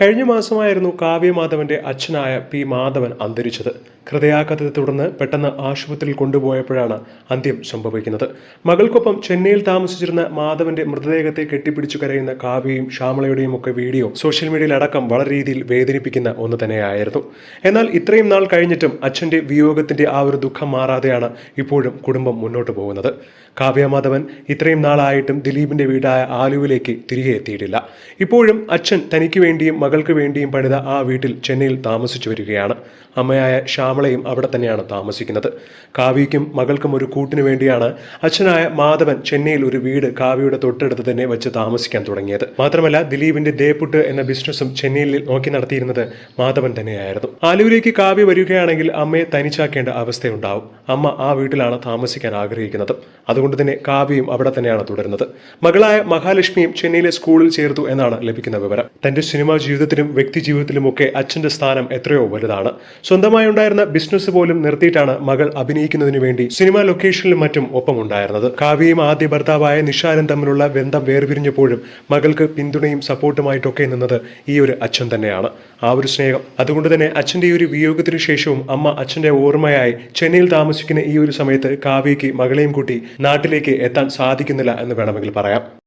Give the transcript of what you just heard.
കഴിഞ്ഞ മാസമായിരുന്നു കാവ്യമാധവന്റെ അച്ഛനായ പി മാധവൻ അന്തരിച്ചത്. ഹൃദയാഘാതത്തെ തുടർന്ന് പെട്ടെന്ന് ആശുപത്രിയിൽ കൊണ്ടുപോയപ്പോഴാണ് അന്ത്യം സംഭവിക്കുന്നത്. മകൾക്കൊപ്പം ചെന്നൈയിൽ താമസിച്ചിരുന്ന മാധവന്റെ മൃതദേഹത്തെ കെട്ടിപ്പിടിച്ചു കരയുന്ന കാവ്യയും ശ്യാമളയുടെയും ഒക്കെ വീഡിയോ സോഷ്യൽ മീഡിയയിൽ അടക്കം വളരെ രീതിയിൽ വേദനിപ്പിക്കുന്ന ഒന്ന് തന്നെയായിരുന്നു. എന്നാൽ ഇത്രയും നാൾ കഴിഞ്ഞിട്ടും അച്ഛന്റെ വിയോഗത്തിന്റെ ആ ഒരു ദുഃഖം മാറാതെയാണ് ഇപ്പോഴും കുടുംബം മുന്നോട്ട് പോകുന്നത്. കാവ്യമാധവൻ ഇത്രയും നാളായിട്ടും ദിലീപിന്റെ വീടായ ആലുവിലേക്ക് തിരികെ എത്തിയിട്ടില്ല. ഇപ്പോഴും അച്ഛൻ തനിക്ക് വേണ്ടിയും മകൾക്ക് വേണ്ടിയും പണിത ആ വീട്ടിൽ ചെന്നൈയിൽ താമസിച്ചു വരികയാണ്. അമ്മയായ ശ്യാമളയും അവിടെ തന്നെയാണ് താമസിക്കുന്നത്. കാവ്യയ്ക്കും മകൾക്കും ഒരു കൂട്ടിനു വേണ്ടിയാണ് അച്ഛനായ മാധവൻ ചെന്നൈയിൽ ഒരു വീട് കാവ്യയുടെ തൊട്ടടുത്ത് തന്നെ വെച്ച് താമസിക്കാൻ തുടങ്ങിയത്. മാത്രമല്ല ദിലീപിന്റെ ദേപ്പുട്ട് എന്ന ബിസിനസ്സും ചെന്നൈയിൽ നോക്കി നടത്തിയിരുന്നത് മാധവൻ തന്നെയായിരുന്നു. ആലുവിലേക്ക് കാവ്യ വരികയാണെങ്കിൽ അമ്മയെ തനിച്ചാക്കേണ്ട അവസ്ഥയുണ്ടാവും. അമ്മ ആ വീട്ടിലാണ് താമസിക്കാൻ ആഗ്രഹിക്കുന്നത്. അതുകൊണ്ട് തന്നെ കാവ്യയും അവിടെ തന്നെയാണ് തുടരുന്നത്. മകളായ മഹാലക്ഷ്മിയും ചെന്നൈയിലെ സ്കൂളിൽ ചേർത്തു എന്നാണ് ലഭിക്കുന്ന വിവരം. തന്റെ സിനിമാ ജീവിതത്തിലും വ്യക്തി ജീവിതത്തിലുമൊക്കെ അച്ഛന്റെ സ്ഥാനം എത്രയോ വലുതാണ്. സ്വന്തമായി ഉണ്ടായിരുന്ന ബിസിനസ് പോലും നിർത്തിയിട്ടാണ് മകൾ അഭിനയിക്കുന്നതിന് വേണ്ടി സിനിമാ ലൊക്കേഷനിലും മറ്റും ഒപ്പമുണ്ടായിരുന്നത്. കാവ്യയും ആദ്യ ഭർത്താവായ നിഷാലും തമ്മിലുള്ള ബന്ധം വേർപിരിഞ്ഞപ്പോഴും മകൾക്ക് പിന്തുണയും സപ്പോർട്ടുമായിട്ടൊക്കെ നിന്നത് ഈ ഒരു അച്ഛൻ തന്നെയാണ്. ആ ഒരു സ്നേഹം. അതുകൊണ്ട് തന്നെ അച്ഛന്റെ ഈ ഒരു വിയോഗത്തിന് ശേഷവും അമ്മ അച്ഛന്റെ ഓർമ്മയായി ചെന്നൈയിൽ താമസിക്കുന്ന ഈ ഒരു സമയത്ത് കാവ്യയ്ക്ക് മകളെയും കൂട്ടി നാട്ടിലേക്ക് എത്താൻ സാധിക്കുന്നില്ല എന്ന് വേണമെങ്കിൽ പറയാം.